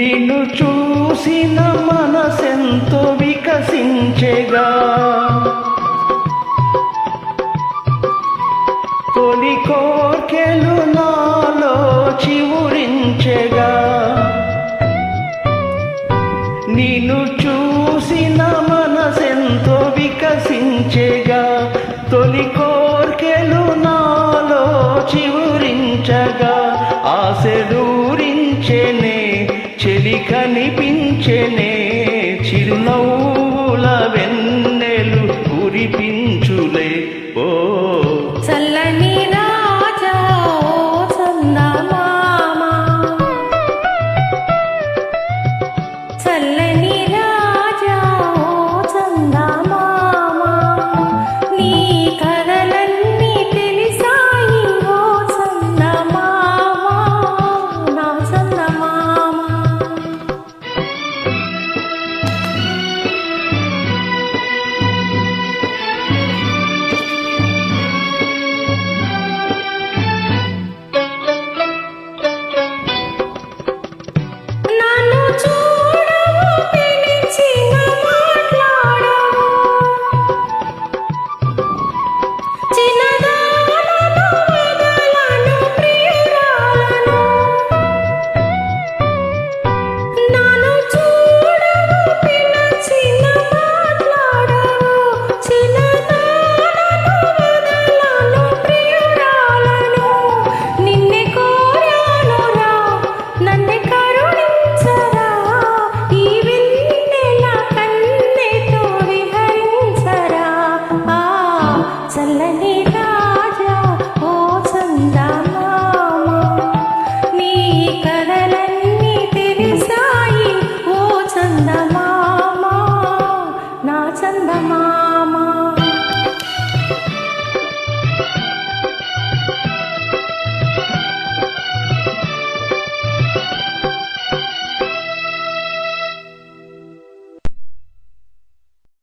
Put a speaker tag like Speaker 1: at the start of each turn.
Speaker 1: నిన్ను
Speaker 2: చూసిన మనసెంతో వికసించేగా. తొలి కోర్కెలు నాలో చివురించెగా. నిన్ను చూసిన మనసెంతో వికసించేగా. తొలి కోర్కెలు నాలో చివురించగా. కనిపించ